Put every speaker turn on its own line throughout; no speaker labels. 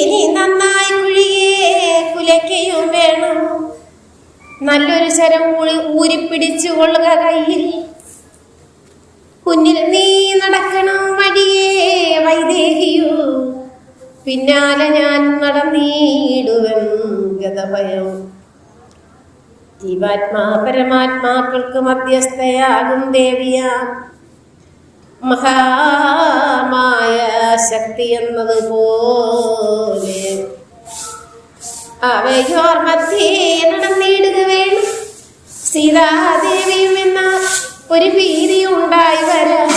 ഇനി നന്നായി കുഴിയെ കുലയ്ക്കയും വേണം. നല്ലൊരു ശരം കൂടി ഊരിപ്പിടിച്ചു കൊള്ളുക കയ്യിൽ. കുഞ്ഞിൽ നീ നടക്കണം വഴിയേ വൈദേഹിയോ. പിന്നാലെ ഞാൻ നടന്നീടുവൻ ഗതഭയം. ജീവാത്മാ പരമാത്മാക്കൾക്ക് മധ്യസ്ഥയാകും ദേവിയാ. മഹാമായ ശക്തി എന്നതുപോലെ അവയോർ മധ്യേ നടന്നിടുക വേണം. സീതാദേവിയും എന്ന ഒരു ഭീതി ഉണ്ടായി വരാം.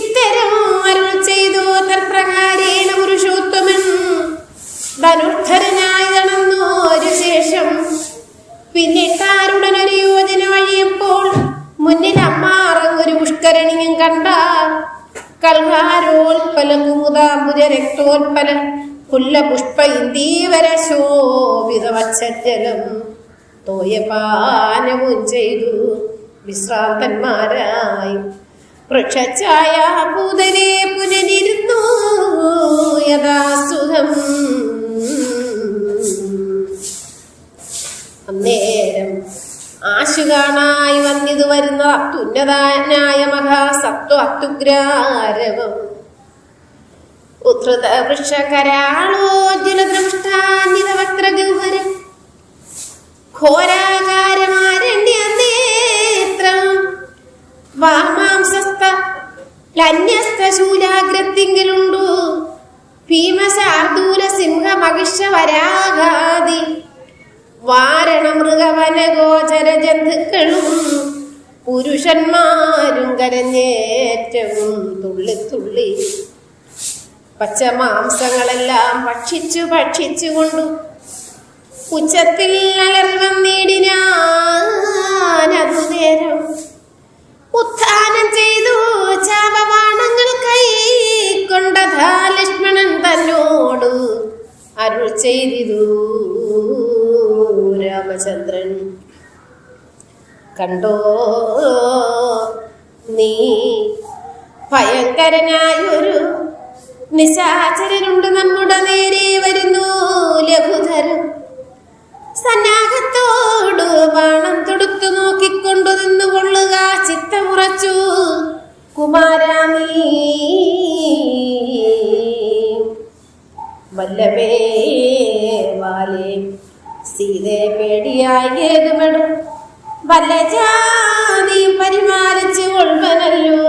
ഇത്തരം അരുൾ ചെയ്തു തൽപ്രകാരേണ പുരുഷോത്തമൻ ധനുർധരനായി നടന്നു. ഒരു ശേഷം പിന്നിട്ടാരുടനൊരു യോജന വഴിയപ്പോൾ മുന്നിൽ അമ്മാറങ്ങൊരു പുഷ്കരണിയും കണ്ട കൽഹാരോൽപ്പല കുമുദാംബുജ രക്തോൽപ്പല പുല്ല പുഷ്പ ഇന്ദീവര ശോഭിത വച്ചജലം തോയപാനവും ചെയ്തു വിശ്രാന്തന്മാരായി. വൃക്ഷഛായ പൂതനെ പുനരിരുന്നു യഥാസുഖം ആശുകാണായി വന്നിത് വരുന്ന അത്യുന്നതനായ മഹാസത്വ അത്യുഗ്രാരവം ഉദ്ധൃത വൃക്ഷകരാളോജ്വല ദൃഷ്ടാന്വിത വക്രഗൗഹരം ഘോരാകാരമാരണ്യനേത്രം. വാമാംസസ്ഥ ലന്യസ്ഥ ശൂലാഗ്രത്തിങ്കിലുണ്ടു ഭീമശാർദൂല സിംഹ മഹിഷ വരാഘാതി ജന്തുക്കളും പുരുഷന്മാരും കരഞ്ഞേറ്റവും തുള്ളി തുള്ളി. പച്ചമാംസങ്ങളെല്ലാം ഭക്ഷിച്ചു ഭക്ഷിച്ചു കൊണ്ടു. ഉച്ചത്തിൽ അലർവം നേടിനേരം നേരം ഉത്ഥാനം ചെയ്തു. ചാപവാണങ്ങൾ കൈ കൊണ്ടതാ ലക്ഷ്മണൻ തന്നോട് അരുൾ ചെയ്തിരു രാമചന്ദ്രൻ കണ്ടോ? നീ ഭയങ്കരനായൊരു നിശാചരനുണ്ട് നമ്മുടെ നേരെ വരുന്നു ലഘുധരം സന്നാഹത്തോട് ബാണം തൊടുത്തു നോക്കിക്കൊണ്ടു നിന്നു കൊള്ളുക ചിത്തമുറച്ചു കുമാരാമീ വല്ലഭേ വാലേ സീതേ പേടിയായി ഏതുമെടും വല്ല ജാതിയും പരിമാലിച്ചു കൊള്ളുവനല്ലോ.